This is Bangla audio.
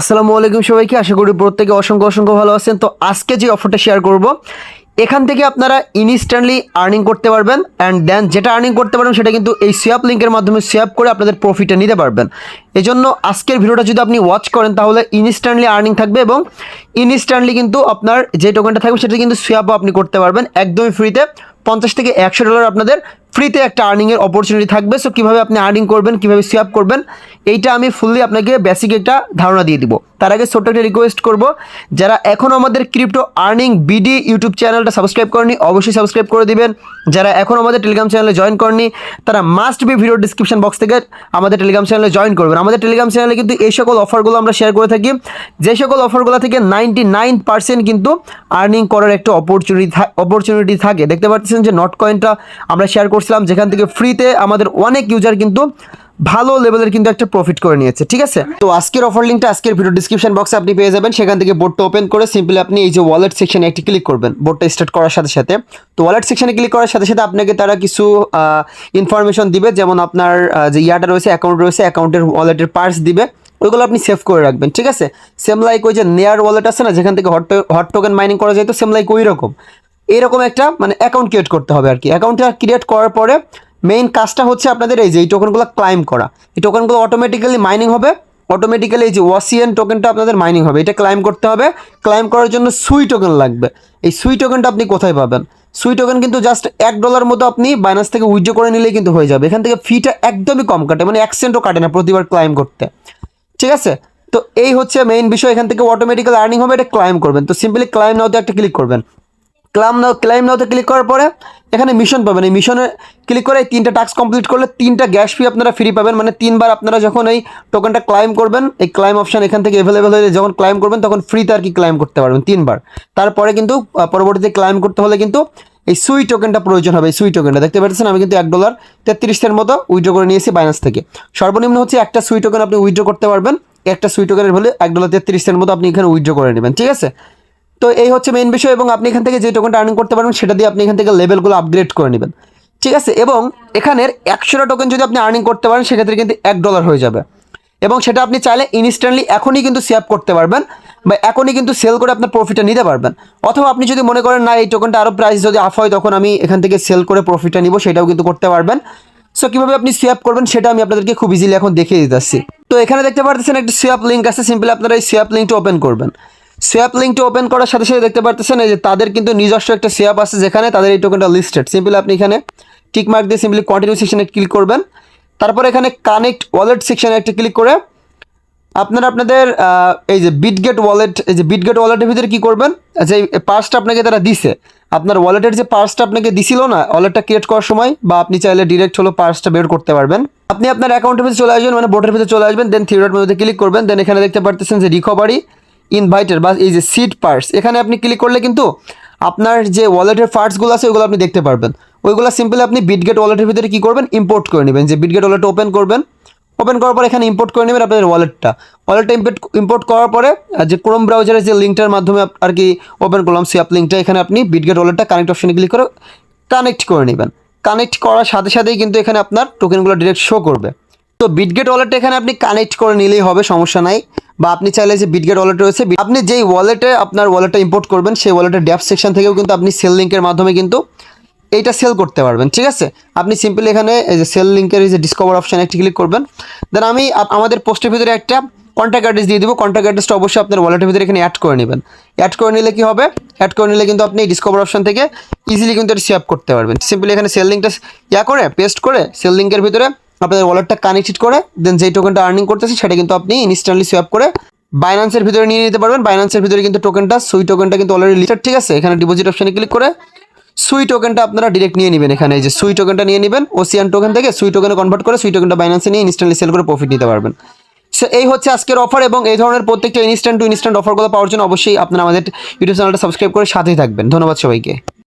আসসালামু আলাইকুম সবাইকে, আশা করি প্রত্যেকে অসংখ্য অসংখ্য ভালো আছেন। তো আজকে যে অফারটা শেয়ার করব, এখান থেকে আপনারা ইনস্ট্যান্টলি আর্নিং করতে পারবেন অ্যান্ড দেন যেটা আর্নিং করতে পারবেন সেটা কিন্তু এই সোয়াপ লিঙ্কের মাধ্যমে সোয়াপ করে আপনাদের প্রফিটটা নিতে পারবেন। এজন্য আজকের ভিডিওটা যদি আপনি ওয়াচ করেন, তাহলে ইনস্ট্যান্টলি আর্নিং থাকবে এবং ইনস্ট্যান্টলি কিন্তু আপনার যে টোকেনটা থাকবে, সেটা কিন্তু সোয়াপও আপনি করতে পারবেন। একদমই ফ্রিতে পঞ্চাশ থেকে একশো ডলার আপনাদের ফ্রিতে একটা আর্নিংয়ের অপরচুনিটি থাকবে। সো কীভাবে আপনি আর্নিং করবেন, কীভাবে সোয়াপ করবেন, এইটা আমি ফুললি আপনাকে বেসিক একটা ধারণা দিয়ে দিব। তার আগে ছোট্ট একটা রিকোয়েস্ট করব, যারা এখনও আমাদের ক্রিপ্টো আর্নিং বিডি ইউটিউব চ্যানেলটা সাবস্ক্রাইব করেনি, অবশ্যই সাবস্ক্রাইব করে দিবেন। যারা এখনও আমাদের টেলিগ্রাম চ্যানেলে জয়েন করেনি, তারা must be video description box থেকে আমাদের টেলিগ্রাম চ্যানেলে জয়েন করবেন। আমাদের টেলিগ্রাম চ্যানেলে কিন্তু এই সকল অফারগুলো আমরা শেয়ার করে থাকি। যে সকল অফারগুলো থেকে নাইনটি নাইন পার্সেন্ট কিন্তু আর্নিং করার একটা অপরচুনিটি অপরচুনিটি থাকে। দেখতে পাচ্ছেন যে নট কয়েনটা আমরা শেয়ার করছিলাম, যেখান থেকে ফ্রিতে আমাদের অনেক ইউজার কিন্তু ভালো লেভেলের কিন্তু একটা প্রফিট করে নিয়েছে, ঠিক আছে? তো আজকের অফার লিঙ্কটা আজকের ভিডিও ডিসক্রিপশন বক্সে আপনি পেয়ে যাবেন। সেখান থেকে বোর্ডটা ওপেন করে সিম্পলি আপনি এই যে ওয়ালেট সেকশনে একটি ক্লিক করবেন। বোর্ডটা স্টার্ট করার সাথে সাথে। তো ওয়ালেট সেকশনে ক্লিক করার সাথে সাথে আপনাকে তারা কিছু ইনফরমেশন দিবে, যেমন আপনার যে ইয়াটা রয়েছে অ্যাকাউন্ট রয়েছে অ্যাকাউন্টের ওয়ালেটের পার্স দিবে। ওইগুলো আপনি সেভ করে রাখবেন, ঠিক আছে? সেম লাইক ওই যে নেয়ার ওয়ালেট আছে না, যেখান থেকে হট হট টোকেন মাইনিং করা যায়, তো সেম লাইক ওই রকম এরকম একটা মানে অ্যাকাউন্ট ক্রিয়েট করতে হবে আর কি অ্যাকাউন্টটা ক্রিয়েট করার পরে মেইন কাজটা হচ্ছে আপনাদের এই যে, এই টোকেনগুলো ক্লাইম করা। এই টোকেনগুলো অটোমেটিক্যালি মাইনিং হবে। অটোমেটিক্যালি এই যে ওয়াসিএন টোকেনটা আপনাদের মাইনিং হবে। এটা ক্লাইম করতে হবে। ক্লাইম করার জন্য সুই টোকেন লাগবে। এই সুই টোকেনটা আপনি কোথায় পাবেন? সুই টোকেন কিন্তু জাস্ট এক ডলার মতো আপনি বাইনান্স থেকে উইথড্র করে নিলেই কিন্তু হয়ে যাবে। এখান থেকে ফিটা একদমই কম কাটে মানে এক কাটে না প্রতিবার ক্লাইম করতে। ঠিক আছে? তো এই হচ্ছে মেইন বিষয়। এখান থেকে অটোমেটিক্যাল আর্নিং হবে, এটা ক্লাইম করবেন। তো সিম্পলি ক্লাইম নাওতে একটা ক্লিক করবেন। ক্লাইম নাও, ক্লাইম নাওতে ক্লিক করার পরে এখানে মিশন পাবেন। এই মিশনে ক্লিক করে এই তিনটা টাস্ক কমপ্লিট করলে তিনটা গ্যাস ফি আপনারা ফ্রি পাবেন। মানে তিনবার আপনারা যখন এই টোকেনটা ক্লাইম করবেন, এই ক্লাইম অপশন এখান থেকে অ্যাভেলেবেল হয়ে যখন ক্লাইম করবেন, তখন ফ্রিতে আর কি ক্লাইম করতে পারবেন তিনবার। তারপরে কিন্তু পরবর্তীতে ক্লাইম করতে হলে কিন্তু এই সুই টোকেনটা প্রয়োজন হবে। এই সুই টোকেনটা দেখতে পাচ্ছেন আমি কিন্তু এক ডলার তেত্রিশ সেন্ট মতো উইড্রো করে নিয়েছি বাইনান্স থেকে। সর্বনিম্ন হচ্ছে একটা সুই টোকেন আপনি উইড্রো করতে পারবেন। একটা সুই টোকেনের হলে এক ডলার তেত্রিশের মতো আপনি এখানে উইড্রো করে নেবেন, ঠিক আছে? তো এই হচ্ছে মেইন বিষয় এবং আপনি এখান থেকে যে টোকেনটা আর্নিং করতে পারবেন, সেটা দিয়ে আপনি এখান থেকে লেভেলগুলো আপগ্রেড করে নেবেন। ঠিক আছে? এবং এখানের একশোটা টোকেন যদি আপনি আর্নিং করতে পারেন, সেক্ষেত্রে কিন্তু এক ডলার হয়ে যাবে। এবং সেটা আপনি চাইলে ইনস্ট্যান্টলি এখনই কিন্তু সেভ করতে পারবেন বা এখনই কিন্তু সেল করে আপনার প্রফিটটা নিতে পারবেন। অথবা আপনি যদি মনে করেন, না, এই টোকেনটা আরও প্রাইস যদি আফ হয়, তখন আমি এখান থেকে সেল করে প্রফিটটা নিব, সেটাও কিন্তু করতে পারবেন। সো কীভাবে আপনি সোয়াপ করবেন, সেটা আমি আপনাদেরকে খুব ইজিলি এখন দেখিয়ে দিতেছি। তো এখানে দেখতে পারতেছেন, একটা সোয়াপ লিঙ্ক আছে। সিম্পলি আপনারা এই সোয়াপ লিঙ্কটা ওপেন করবেন। সোয়াপ লিঙ্কটা ওপেন করার সাথে সাথে দেখতে পারতেছেন, এই যে তাদের কিন্তু নিজস্ব একটা সোয়াপ আছে যেখানে তাদের এই টোকেনটা লিস্টেড সিম্পলি আপনি এখানে টিক মার্ক দিয়ে সিম্পলি কন্টিনিউ সেকশনে ক্লিক করবেন। তারপর এখানে কানেক্ট ওয়ালেট সেকশনে একটা ক্লিক করে আপনারা, আপনাদের এই যে বিটগেট ওয়ালেট এই যে বিটগেট ওয়ালেটের ভিতরে কী করবেন? যে পার্সটা আপনাকে তারা দিছে। আপনার ওয়ালেটের যে পার্সটা আপনাকে দিছিল না ওয়ালেটটা ক্রিয়েট করার সময়, বা আপনি চাইলে ডিরেক্ট হলো পার্সটা বের করতে পারবেন। আপনি আপনার অ্যাকাউন্টের ভিতরে চলে আসবেন মানে বোটের ভিতরে চলে আসবেন দেন থ্রি মধ্যে ক্লিক করবেন দেন এখানে দেখতে পারতেছেন যে রিকভারি ইনভাইটেড বা এই যে সিট পার্স এখানে আপনি ক্লিক করলে কিন্তু আপনার যে ওয়ালেটের পার্টসগুলো আছে ওইগুলো আপনি দেখতে পারবেন। ওইগুলো সিম্পলি আপনি বিটগেট ওয়ালেটের ভিতরে কী করবেন? ইম্পোর্ট করে নেবেন। যে বিটগেট ওয়ালেট ওপেন করবেন ওপেন করার পর এখানে ইম্পোর্ট করে নেবেন আপনাদের ওয়ালেটটা ওয়ালেটটা ইম্পোর্ট ইম্পোর্ট করার পরে যে ক্রোম ব্রাউজারের যে লিঙ্কটার মাধ্যমে আপ- আর কি ওপেন করলাম সিয়াপ লিঙ্কটা এখানে আপনি বিটগেট ওয়ালেটটা কানেক্ট অপশনে ক্লিক করে কানেক্ট করে নেবেন। কানেক্ট করার সাথে সাথেই কিন্তু এখানে আপনার টোকেনগুলো ডিরেক্ট শো করবে। তো বিটগেট ওয়ালেটটা এখানে আপনি কানেক্ট করে নিলেই হবে, সমস্যা নাই। বা আপনি চাইলে যে বিটগেট ওয়ালেট রয়েছে আপনি যেই ওয়ালেটে আপনার ওয়ালেটটা ইম্পোর্ট করবেন, সেই ওয়ালেটের ড্যাপ সেকশন থেকেও কিন্তু আপনি সেল লিঙ্কের মাধ্যমে কিন্তু এইটা সেল করতে পারবেন, ঠিক আছে? আপনি সিম্পলি এখানে এই যে সেল লিঙ্কের এই যে ডিসকভার অপশানে একটি ক্লিক করবেন। দেন আমি আমাদের পোস্টের ভিতরে একটা কন্ট্যাক্ট অ্যাড্রেস দিয়ে দিব কন্ট্যাক্ট অ্যাড্রেসটা অবশ্যই আপনার ওয়ালেটের ভিতরে এখানে অ্যাড করে নেবেন। অ্যাড করে নিলে কি হবে? অ্যাড করে নিলে কিন্তু আপনি ডিসকভার অপশন থেকে ইজিলি কিন্তু এটা সেভ করতে পারবেন। সিম্পলি এখানে সেল লিঙ্কটা ইয়া করে পেস্ট করে সেল লিঙ্কের ভিতরে আপনাদের ওয়ালেটটা কানেক্টেড করে দেন যেই টোকেনটা আর্নিং করতেছে সেটা কিন্তু আপনি ইনস্ট্যান্টলি সেভ করে বাইন্যান্সের ভিতরে নিয়ে নিতে পারবেন। বাইন্যান্সের ভিতরে কিন্তু টোকেনটা সুই টোকেনটা কিন্তু অলরেডি লিস্টেড ঠিক আছে? এখানে ডিপোজিট অপশনে ক্লিক করে সুই টোকেনটা আপনারা ডিরেক্ট নিয়ে নেবেন এখানে। এই যে সুই টোকেনটা নিয়ে নেবেন ওসিয়ান টোকেন থেকে সুই টোকেনে কনভার্ট করে সুই টোকেনটা বাইন্যান্সে নিয়ে ইনস্ট্যান্টলি সেল করে প্রফিট নিতে পারবেন। সো এই হচ্ছে আজকের অফার এবং এই ধরনের প্রত্যেকটা ইনস্ট্যান্ট টু ইনস্ট্যান্ট অফারগুলো পাওয়ার জন্য অবশ্যই আপনারা আমাদের ইউটিউব চ্যানেলটা সাবস্ক্রাইব করে সাথেই থাকবেন। ধন্যবাদ সবাইকে।